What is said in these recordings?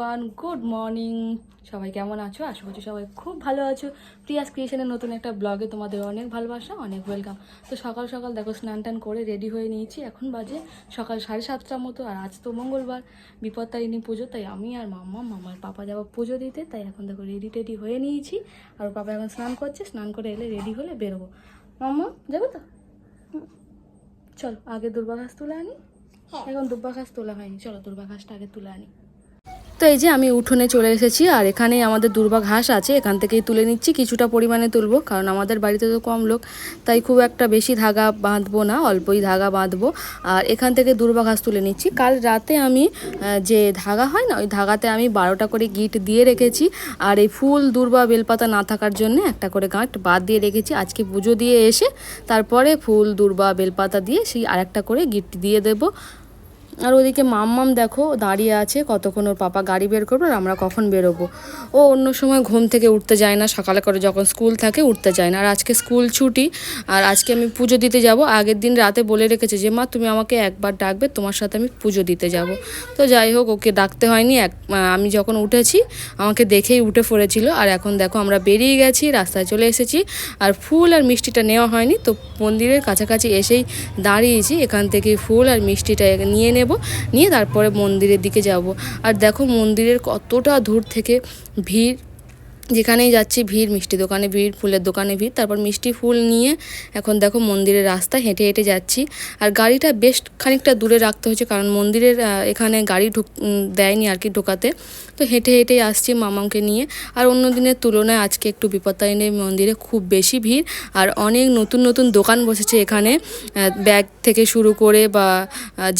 Everyone good morning সবাই কেমন আছো? আশা করছি সবাই খুব ভালো আছো। প্রিয়াস ক্রিয়েশনের নতুন একটা ব্লগে তোমাদের অনেক ভালোবাসা অনেক ওয়েলকাম তো সকাল সকাল দেখো স্নান টান করে রেডি হয়ে নিয়েছি। এখন বাজে সকাল সাড়ে সাতটার মতো আর আজ তো মঙ্গলবার বিপদ বিপত্তারিণী পুজো তাই আমি আর মাম্মা মামার পাপা যাব পুজো দিতে তাই এখন দেখো রেডি টেডি হয়ে নিয়েছি। আর পাপা এখন স্নান করছে স্নান করে এলে রেডি হলে বেরোবো। মাম্মা যাব তো। চল আগে দুর্বা ঘাস তুলে আনি। এখন দুর্বা ঘাস তোলা হয়নি। চলো দুর্বা ঘাসটা আগে তুলে আনি। তো এই যে আমি উঠোনে চলে এসেছি, আর এখানে আমাদের দুর্বা ঘাস আছে, এখান থেকেই তুলে নিচ্ছি, কিছুটা পরিমাণে তুলবো, কারণ আমাদের বাড়িতে তো কম লোক, তাই খুব একটা বেশি ধাগা বাঁধবো না, অল্পই ধাগা বাঁধবো, আর এখান থেকে দুর্বা ঘাস তুলে নিচ্ছি। কাল রাতে আমি যে ধাগা হয় না, ওই ধাগাতে আমি বারোটা করে গিট দিয়ে রেখেছি, আর এই ফুল দুর্বা বেলপাতা না থাকার জন্য একটা করে গাঁট বাদ দিয়ে রেখেছি, আজকে পুজো দিয়ে এসে, তারপরে ফুল দুর্বা বেলপাতা দিয়ে সেই আরেকটা করে গিট দিয়ে দেবো আর ওদিকে মাম্মাম দেখো দাঁড়িয়ে আছে, কতক্ষণ ওর পাপা গাড়ি বের করবে আর আমরা কখন বেরোবো। ও অন্য সময় ঘুম থেকে উঠতে যায় না, সকালে করে যখন স্কুল থাকে উঠতে যায় না। আর আজকে স্কুল ছুটি, আর আজকে আমি পুজো দিতে যাব। আগের দিন রাতে বলে রেখেছে যে, মা, তুমি আমাকে একবার ডাকবে, তোমার সাথে আমি পুজো দিতে যাব। তো যাই হোক, ওকে ডাকতে হয়নি। এক আমি যখন উঠেছি, আমাকে দেখেই উঠে পড়েছিল। আর এখন দেখো আমরা বেরিয়ে গেছি, রাস্তায় চলে এসেছি। আর ফুল আর মিষ্টিটা নেওয়া হয়নি। তো মন্দিরের কাছাকাছি এসেই দাঁড়িয়েছি। এখান থেকে ফুল আর মিষ্টিটা নিয়ে নেব। নিয়ে তারপরে মন্দিরের দিকে যাব। আর দেখো মন্দিরের কতটা দূর থেকে ভিড় যেখানেই যাচ্ছি, ভিড়, মিষ্টি দোকানে ভিড়, ফুলের দোকানে ভিড়, তারপর মিষ্টি ফুল নিয়ে এখন দেখো মন্দিরের রাস্তা, হেঁটে হেঁটে যাচ্ছি। আর গাড়িটা বেশ খানিকটা দূরে রাখতে হয়েছে, কারণ মন্দিরের এখানে গাড়ি ঢুক দেয়নি আর কি ঢোকাতে। তো হেঁটে হেঁটেই আসছি মামাকে নিয়ে। আর অন্য দিনের তুলনায় আজকে একটু বিপত্তারিণী মন্দিরে খুব বেশি ভিড়। আর অনেক নতুন নতুন দোকান বসেছে এখানে। ব্যাগ থেকে শুরু করে বা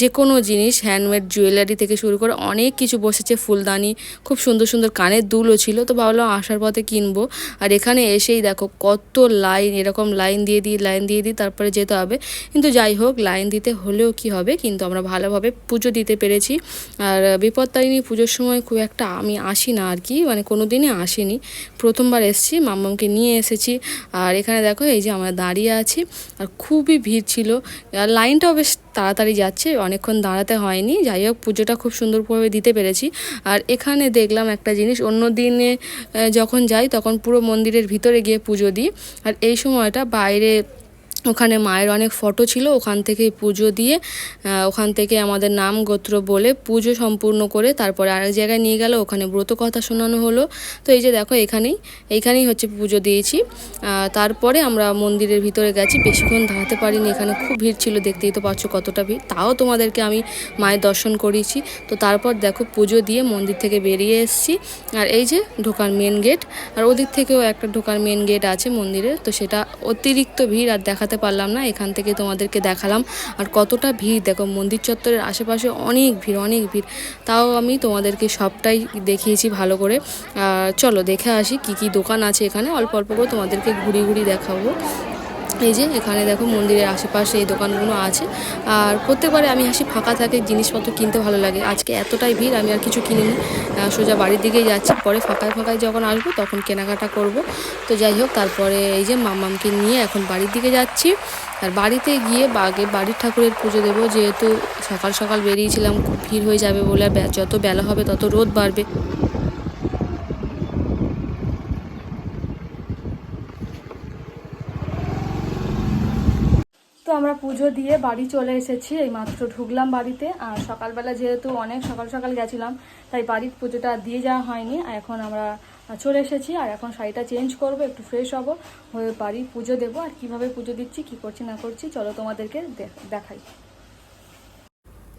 যে কোনো জিনিস হ্যান্ডমেড জুয়েলারি থেকে শুরু করে অনেক কিছু বসেছে, ফুলদানি, খুব সুন্দর সুন্দর কানের দুলও ছিল। তো ভাবলাম আসার পথে কিনবো। আর এখানে এসেই দেখো কত লাইন, এরকম লাইন দিয়ে দিই লাইন দিয়ে দিই তারপরে যেতে হবে। কিন্তু যাই হোক, লাইন দিতে হলেও কি হবে? কিন্তু আমরা ভালোভাবে পুজো দিতে পেরেছি। আর বিপত্তারিণী পুজোর সময় খুব একটা আমি আসি না আর কি মানে কোনো দিনই আসিনি। প্রথমবার এসেছি মাম্মামকে নিয়ে এসেছি। আর এখানে দেখো এই যে আমরা দাঁড়িয়ে আছি, আর খুবই ভিড় ছিল। আর লাইনটাও বেশ তাড়াতাড়ি যাচ্ছে, অনেকক্ষণ দাঁড়াতে হয়নি। যাই হোক, পুজোটা খুব সুন্দরভাবে দিতে পেরেছি। আর এখানে দেখলাম একটা জিনিস, অন্য দিনে যখন যাই তখন পুরো মন্দিরের ভিতরে গিয়ে পুজো দিই। আর এই সময়টা বাইরে ওখানে মায়ের অনেক ফটো ছিল, ওখান থেকে পুজো দিয়ে ওখান থেকে আমাদের নাম গোত্র বলে পুজো সম্পূর্ণ করে তারপরে আরেক জায়গায় নিয়ে গেল, ওখানে ব্রত কথা শোনানো হলো। তো এই যে দেখো এখানেই, এইখানেই হচ্ছে পুজো দিয়েছি। তারপরে আমরা মন্দিরের ভিতরে গেছি, বেশিক্ষণ দাঁড়াতে পারিনি, এখানে খুব ভিড় ছিল, দেখতেই তো পাচ্ছ কতটা ভিড়। তাও তোমাদেরকে আমি মায়ের দর্শন করিয়েছি। তো তারপর দেখো পুজো দিয়ে মন্দির থেকে বেরিয়ে এসেছি। আর এই যে ঢোকার মেন গেট আর ওদিক থেকেও একটা ঢোকার মেন গেট আছে মন্দিরের, তো সেটা অতিরিক্ত ভিড় আর দেখাতে পারলাম না, এখান থেকে তোমাদেরকে দেখালাম। আর কতটা ভিড়, দেখো মন্দির চত্বরের আশেপাশে অনেক ভিড় অনেক ভিড়। তাও আমি তোমাদেরকে সবটাই দেখিয়েছি ভালো করে। চলো দেখে আসি কি কি দোকান আছে এখানে। অল্প অল্প করে তোমাদেরকে ঘুরি ঘুরি দেখাবো। এই যে এখানে দেখো মন্দিরের আশেপাশে এই দোকানগুলো আছে। আর প্রত্যেকবারে আমি হাসি ফাঁকা থাকে, জিনিসপত্র কিনতে ভালো লাগে। আজকে এতটাই ভিড়, আমি আর কিছু কিনিনি। সোজা বাড়ির দিকেই যাচ্ছি। পরে ফাঁকায় ফাঁকায় যখন আসব তখন কেনাকাটা করব। তো যাই হোক, তারপরে এই যে মামামকে নিয়ে এখন বাড়ির দিকে যাচ্ছি। আর বাড়িতে গিয়ে বাগে বাড়ির ঠাকুরের পুজো দেবো। যেহেতু সকাল সকাল বেরিয়েছিলাম, খুব ভিড় হয়ে যাবে বলে যত বেলা হবে তত রোদ বাড়বে। তো আমরা পুজো দিয়ে বাড়ি চলে এসেছি এই মাত্র ঢুকলাম বাড়িতে। আর সকালবেলা যেহেতু অনেক সকাল সকাল গেছিলাম, তাই বাড়ির পুজোটা দিয়ে যাওয়া হয়নি। আর এখন আমরা চলে এসেছি, আর এখন শাড়িটা চেঞ্জ করব, একটু ফ্রেশ হব, হয়ে বাড়ি পুজো দেবো। আর কীভাবে পুজো দিচ্ছি, কি করছি না করছি, চলো তোমাদেরকে দেখাই।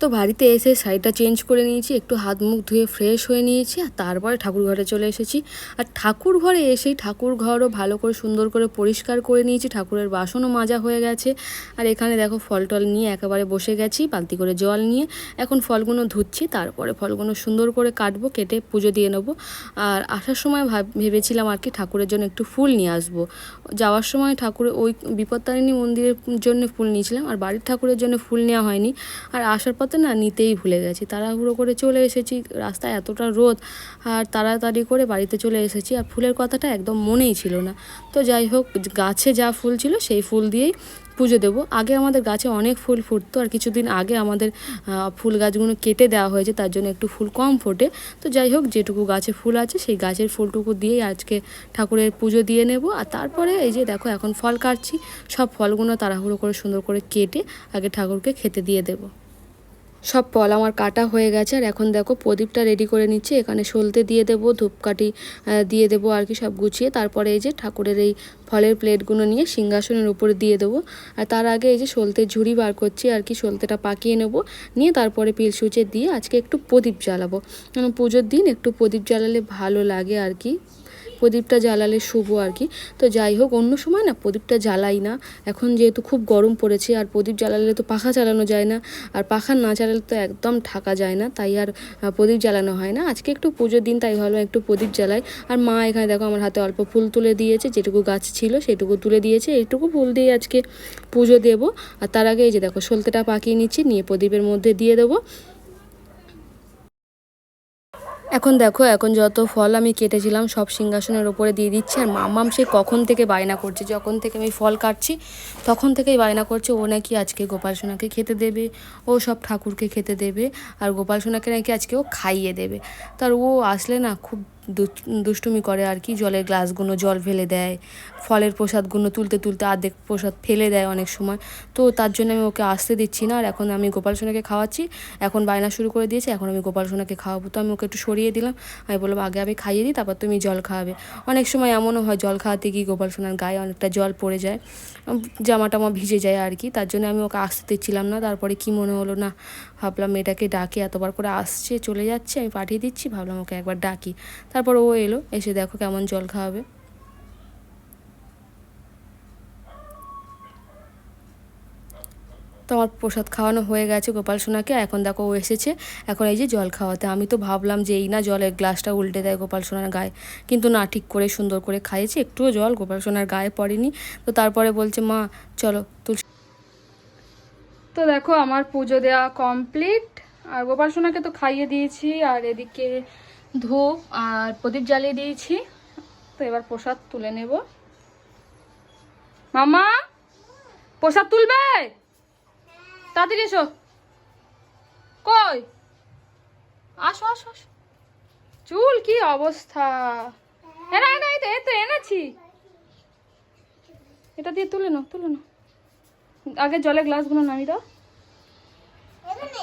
তো বাড়িতে এসে শাড়িটা চেঞ্জ করে নিয়েছি, একটু হাত মুখ ধুয়ে ফ্রেশ হয়ে নিয়েছি আর তারপরে ঠাকুর ঘরে চলে এসেছি। আর ঠাকুর ঘরে এসেই ঠাকুর ঘরও ভালো করে সুন্দর করে পরিষ্কার করে নিয়েছি, ঠাকুরের বাসনও মাজা হয়ে গেছে। আর এখানে দেখো ফল টল নিয়ে একেবারে বসে গেছি, বালতি করে জল নিয়ে। এখন ফলগুলো ধুচ্ছি, তারপরে ফলগুলো সুন্দর করে কাটবো, কেটে পুজো দিয়ে নেব। আর আসার সময় ভাব- ভেবেছিলাম আর কি ঠাকুরের জন্য একটু ফুল নিয়ে আসব। যাওয়ার সময় ঠাকুরের ওই বিপত্তারিণী মন্দিরের জন্য ফুল নিয়েছিলাম, আর বাড়ির ঠাকুরের জন্য ফুল নেওয়া হয়নি। আর আসার পর হতে না নিতেই ভুলে গেছি। তাড়াহুড়ো করে চলে এসেছি, রাস্তায় এতটা রোদ আর তাড়াতাড়ি করে বাড়িতে চলে এসেছি আর ফুলের কথাটা একদম মনেই ছিল না। তো যাই হোক, গাছে যা ফুল ছিল সেই ফুল দিয়েই পুজো দেবো। আগে আমাদের গাছে অনেক ফুল ফুটতো আর কিছুদিন আগে আমাদের ফুল গাছগুলো কেটে দেওয়া হয়েছে, তার জন্য একটু ফুল কম ফোটে। তো যাই হোক, যেটুকু গাছে ফুল আছে সেই গাছের ফুলটুকু দিয়েই আজকে ঠাকুরের পুজো দিয়ে নেব। আর তারপরে এই যে দেখো, এখন ফল কাটছি, সব ফলগুলো তাড়াহুড়ো করে সুন্দর করে কেটে আগে ঠাকুরকে খেতে দিয়ে দেবো। সব ফল আমার কাটা হয়ে গেছে আর এখন দেখো প্রদীপটা রেডি করে নিচ্ছি। এখানে সলতে দিয়ে দেবো, ধূপকাঠি দিয়ে দেবো আর কি সব গুছিয়ে। তারপরে এই যে ঠাকুরের এই ফলের প্লেটগুলো নিয়ে সিংহাসনের উপরে দিয়ে দেবো। আর তার আগে এই যে সলতে ঝুড়ি বার করছি আর কি, সলতেটা পাকিয়ে নেব। নিয়ে তারপরে পিল সুচে দিয়ে আজকে একটু প্রদীপ জ্বালাবো। কারণ পুজোর দিন একটু প্রদীপ জ্বালালে ভালো লাগে আর কি। প্রদীপটা জ্বালালে শুভ আর কি। তো যাই হোক, অন্য সময় না প্রদীপটা জ্বালাই না। এখন যেহেতু খুব গরম পড়েছে, আর প্রদীপ জ্বালালে তো পাখা চালানো যায় না, আর পাখা না চালালে তো একদম থাকা যায় না, তাই আর প্রদীপ জ্বালানো হয় না। আজকে একটু পুজোর দিন, তাই ভাবলাম একটু প্রদীপ জ্বালাই। আর মা এখানে দেখো আমার হাতে অল্প ফুল তুলে দিয়েছে, যেটুকু গাছ ছিল সেটুকু তুলে দিয়েছে। এইটুকু ফুল দিয়ে আজকে পুজো দেবো। আর তার আগে এই যে দেখো, সলতেটা পাকিয়ে নিচ্ছি, নিয়ে প্রদীপের মধ্যে দিয়ে দেবো। এখন দেখো, এখন যত ফল আমি কেটেছিলাম, সব সিংহাসনের ওপরে দিয়ে দিচ্ছে। আর মামাম সে কখন থেকে বায়না করছে? যখন থেকে আমি ফল কাটছি, তখন থেকেই বায়না করছে, ও নাকি আজকে গোপাল সোনাকে খেতে দেবে। ও সব ঠাকুরকে খেতে দেবে, আর গোপাল সোনাকে নাকি আজকে ও খাইয়ে দেবে। তার ও আসলে না, খুব দুষ্টুমি করে আর কি। জলের গ্লাসগুলো জল ফেলে দেয়, ফলের প্রসাদগুলো তুলতে তুলতে আর্ধেক প্রসাদ ফেলে দেয় অনেক সময়। তো তার জন্য আমি ওকে আসতে দিচ্ছি না। আর এখন আমি গোপাল সোনাকে খাওয়াচ্ছি। এখন বায়না শুরু করে দিয়েছে। এখন আমি গোপাল সোনাকে খাওয়াবো। তো আমি ওকে একটু সরিয়ে দিলাম। আমি বললাম, আগে আমি খাইয়ে দিই, তারপর তুমি জল খাওয়াবে। অনেক সময় এমনও হয়, জল খাওয়াতে গিয়ে গোপাল সোনার গায়ে অনেকটা জল পড়ে যায়। জামা টামা ভিজে যায় আর কি। তার জন্য আমি ওকে আসতে দিচ্ছিলাম না। তারপরে কি মনে হলো না, ভাবলাম মেয়েটাকে ডাকি, এতবার করে আসছে, চলে যাচ্ছে, আমি পাঠিয়ে দিচ্ছি, ভাবলাম ওকে একবার ডাকি। তারপর ও এলো, এসে দেখো কেমন জল খাওয়াবে। তো আমার প্রসাদ খাওয়ানো হয়ে গেছে গোপাল সোনাকে, এখন দেখো ও এসেছে। এখন এই যে জল খাওয়াতে। আমি তো ভাবলাম যে এই না জলের গ্লাসটা উল্টে দেয় গোপাল সোনার গায়ে। কিন্তু না, ঠিক করে সুন্দর করে খাইয়েছে। একটুও জল গোপাল সোনার গায়ে পড়েনি। তো তারপরে বলছে, মা, চলো তুলসী তো দেখো আমার পুজো দেওয়া কমপ্লিট। আর গোপাল সোনাকে তো খাইয়ে দিয়েছি, আর এদিকে ধূপ আর প্রদীপ জ্বালিয়ে দিয়েছি। তো এবার প্রসাদ তুলে নেব। মামা, প্রসাদ তুলবে? তাড়াতাড়ি এসো। কই? আসো আসো আসো। চুল কি অবস্থা? এনা এনা এই তো তো এনেছি। এটা দিয়ে তুলে নাও তুলে নাও। আগে জলের গ্লাসগুলো নামিয়ে দাও।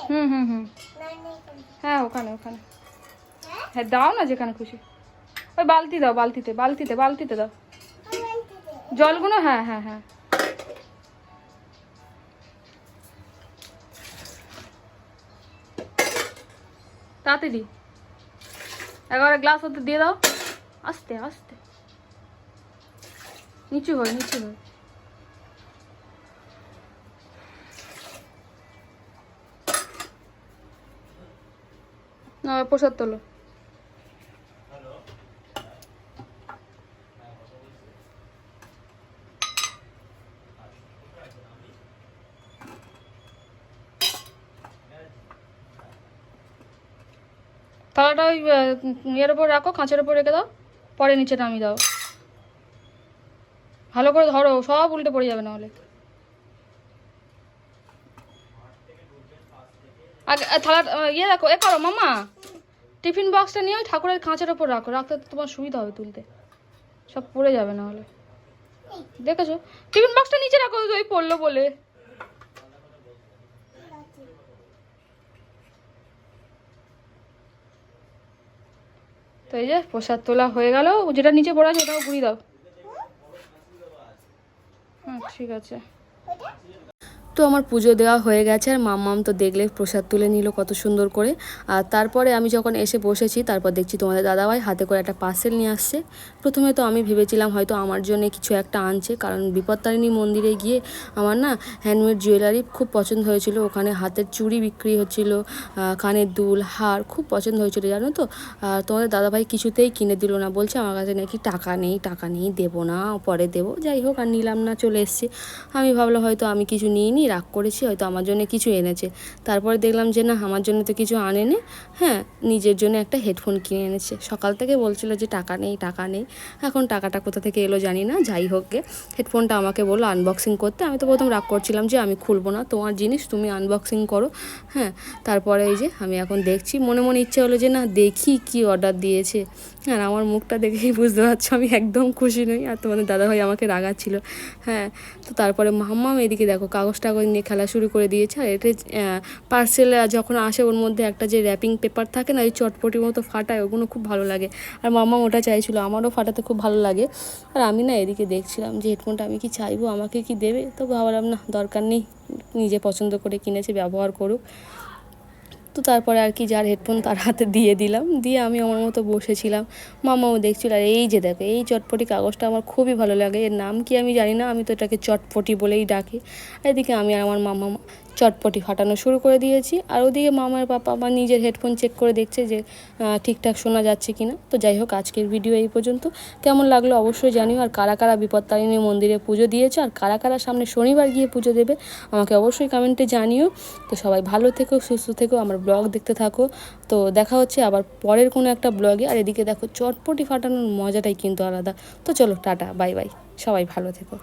হুম হুম হুম। হ্যাঁ ওখানে ওখানে। হ্যাঁ? দাও না যেখানে খুশি। ওই বালতি দাও বালতিতে বালতিতে বালতিতে দাও। জলগুলো হ্যাঁ হ্যাঁ হ্যাঁ। তাড়াতাড়ি এগারো গ্লাস হতে দিয়ে দাও। আস্তে আস্তে। নিচু হয় নিচু হয়। প্রসাদ তোলো। থালাটা ওই ইয়ের ওপর রাখো, কাঁচের ওপর রেখে দাও, পরে নিচে নামিয়ে দাও। ভালো করে ধরো, সব উল্টে পড়ে যাবে নাহলে। আগে থালা ইয়ে রাখো, এ করো মামা টিফিন বক্সটা নিয়ে ওই ঠাকুরের কাঁচের ওপর রাখো, রাখতে তোমার সুবিধা হবে তুলতে। সব পড়ে যাবে নাহলে। দেখেছ? টিফিন বক্সটা নিচে রাখো ওই পড়ল বলে। তো এই যে প্রসাদ তোলা হয়ে গেল। যেটা নিচে পড়া আছে ওটাও ঘুরিয়ে দাও। হ্যাঁ ঠিক আছে। তো আমার পুজো দেওয়া হয়ে গেছে, আর মাম্মাম তো দেখলে প্রসাদ তুলে নিল কত সুন্দর করে। আর তারপরে আমি যখন এসে বসেছি, তারপর দেখছি তোমাদের দাদাভাই হাতে করে একটা পার্সেল নিয়ে আসছে। প্রথমে তো আমি ভেবেছিলাম হয়তো আমার জন্য কিছু একটা আনছে, কারণ বিপত্তারিণী মন্দিরে গিয়ে আমার না হ্যান্ডমেড জুয়েলারি খুব পছন্দ হয়েছিল। ওখানে হাতের চুড়ি বিক্রি হচ্ছিল কানের দুল, হার খুব পছন্দ হয়েছিল, জানো তো? আর তোমাদের দাদাভাই কিছুতেই কিনে দিল না, বলছে আমার কাছে নাকি টাকা নেই টাকা নেই দেবো না, পরে দেবো। যাই হোক, আর নিলাম না, চলে এসেছি। আমি ভাবলাম হয়তো আমি কিছু নিয়ে নিই রাগ করেছি, হয়তো আমার জন্য কিছু এনেছে। তারপরে দেখলাম যে না, আমার জন্য তো কিছু আনেনি। হ্যাঁ নিজের জন্য একটা হেডফোন কিনে এনেছে। সকাল থেকে বলছিল যে টাকা নেই টাকা নেই। এখন টাকাটা কোথা থেকে এলো জানি না, যাই হোক গে। হেডফোনটা আমাকে বলল আনবক্সিং করতে। আমি তো প্রথম রাগ করছিলাম যে আমি খুলবো না, তোমার জিনিস তুমি আনবক্সিং করো। হ্যাঁ তারপরে এই যে আমি এখন দেখছি। মনে মনে ইচ্ছে হলো যে না, দেখি কি অর্ডার দিয়েছে। আর আমার মুখটা দেখেই বুঝতে পারছ, আমি একদম খুশি নই। আর তোমাদের দাদাভাই আমাকে রাগাচ্ছিল। হ্যাঁ তো তারপরে মাম্মাম এদিকে দেখো কাগজ টাগজ নিয়ে খেলা শুরু করে দিয়েছে। আর এটা পার্সেল যখন আসে, ওর মধ্যে একটা যে র্যাপিং পেপার থাকে না, ওই চটপটির মতো ফাটায়, ওগুলো খুব ভালো লাগে। আর মামা ওটা চাইছিল, আমারও ফাটাতে খুব ভালো লাগে। আর আমি না এদিকে দেখছিলাম যে হেডফোনটা আমি কি চাইব, আমাকে কি দেবে? তো ভাবলাম না, দরকার নেই, নিজে পছন্দ করে কিনেছে, ব্যবহার করুক। তো তারপরে আর কি যার হেডফোন তার হাতে দিয়ে দিলাম। দিয়ে আমি আমার মতো বসেছিলাম। মামাও দেখছিল, আর এই যে দেখো, এই চটপটি কাগজটা আমার খুবই ভালো লাগে। এর নাম কি আমি জানি না, আমি তো এটাকে চটপটি বলেই ডাকি। এদিকে আমি আর আমার মামা চটপটি ফাটানো শুরু করে দিয়েছি। আর ওদিকে মামার পাপা আমার নিজের হেডফোন চেক করে দেখছে যে ঠিকঠাক শোনা যাচ্ছে কি না তো যাই হোক, আজকের ভিডিও এই পর্যন্ত। কেমন লাগল অবশ্যই জানিও। আর কারা কারা বিপত্তারিণী মন্দিরে পুজো দিয়েছে? আর কারা কারা সামনে শনিবার গিয়ে পুজো দেবে? আমাকে অবশ্যই কমেন্টে জানিও। তো সবাই ভালো থেকো, সুস্থ থেকো, আমার ব্লগ দেখতে থাকো। তো দেখা হচ্ছে আবার পরের কোনো একটা ব্লগে আর এদিকে দেখো, চটপটি ফাটানোর মজাটাই কিন্তু আলাদা। তো চলো, টাটা বাই বাই সবাই ভালো থেকো।